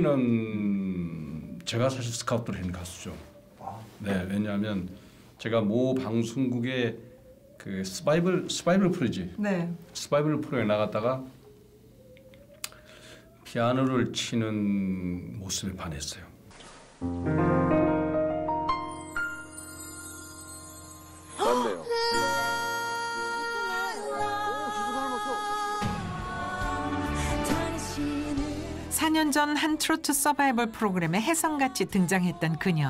는 제가 사실 스카우트를 한 가수죠. 네, 왜냐하면 제가 모 방송국의 그 스바이벌 스바이벌 프로지 네. 스바이벌 프로에 나갔다가 피아노를 치는 모습에 반했어요. 4년 전 한 트로트 서바이벌 프로그램에 혜성같이 등장했던 그녀.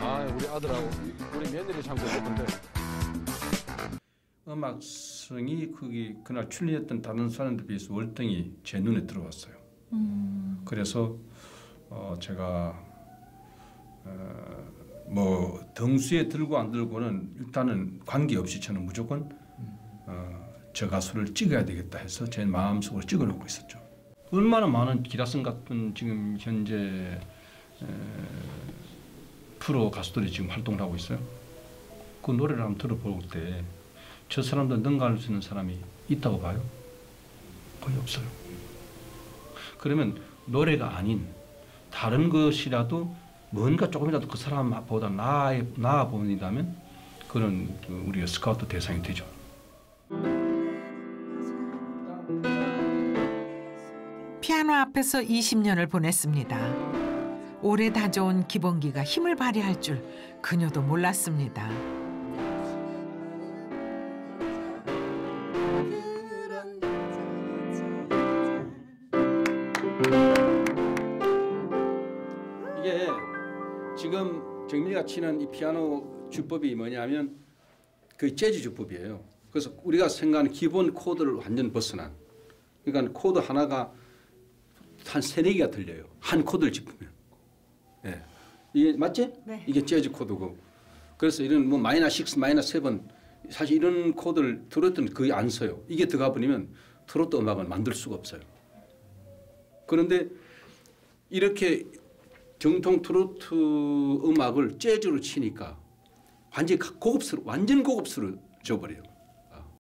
아, 우리 아들하고 우리 며느리 참 좋던데. 음악성이 거기 그날 출연했던 다른 사람들 비해서 월등히 제 눈에 들어왔어요. 그래서 어 제가 어, 뭐 등수에 들고 안 들고는 일단은 관계없이 저는 무조건 어, 저 가수를 찍어야 되겠다 해서 제 마음속으로 찍어놓고 있었죠. 얼마나 많은 기라성 같은 지금 현재 에, 프로 가수들이 지금 활동을 하고 있어요. 그 노래를 한번 들어볼 때 저 사람들 능가할 수 있는 사람이 있다고 봐요? 거의 없어요. 그러면 노래가 아닌 다른 것이라도 뭔가 조금이라도 그 사람보다 나아, 나아 보인다면 그런 그 우리가 스카우트 대상이 되죠. 피아노 앞에서 20년을 보냈습니다. 오래 다져온 기본기가 힘을 발휘할 줄 그녀도 몰랐습니다. 이게 지금 정밀이가 치는 이 피아노 주법이 뭐냐면 그 재즈 주법이에요. 그래서 우리가 생각하는 기본 코드를 완전 벗어난. 그러니까 코드 하나가 한 세네 개가 들려요. 한 코드를 짚으면. 예. 이게 맞지? 네. 이게 재즈 코드고. 그래서 이런 뭐 마이너 6, 마이너 7 사실 이런 코드를 트로트는 거의 안 써요. 이게 들어가 버리면 트로트 음악은 만들 수가 없어요. 그런데 이렇게 정통 트로트 음악을 재즈로 치니까 완전히 고급스러 완전 고급스러워져 버려요.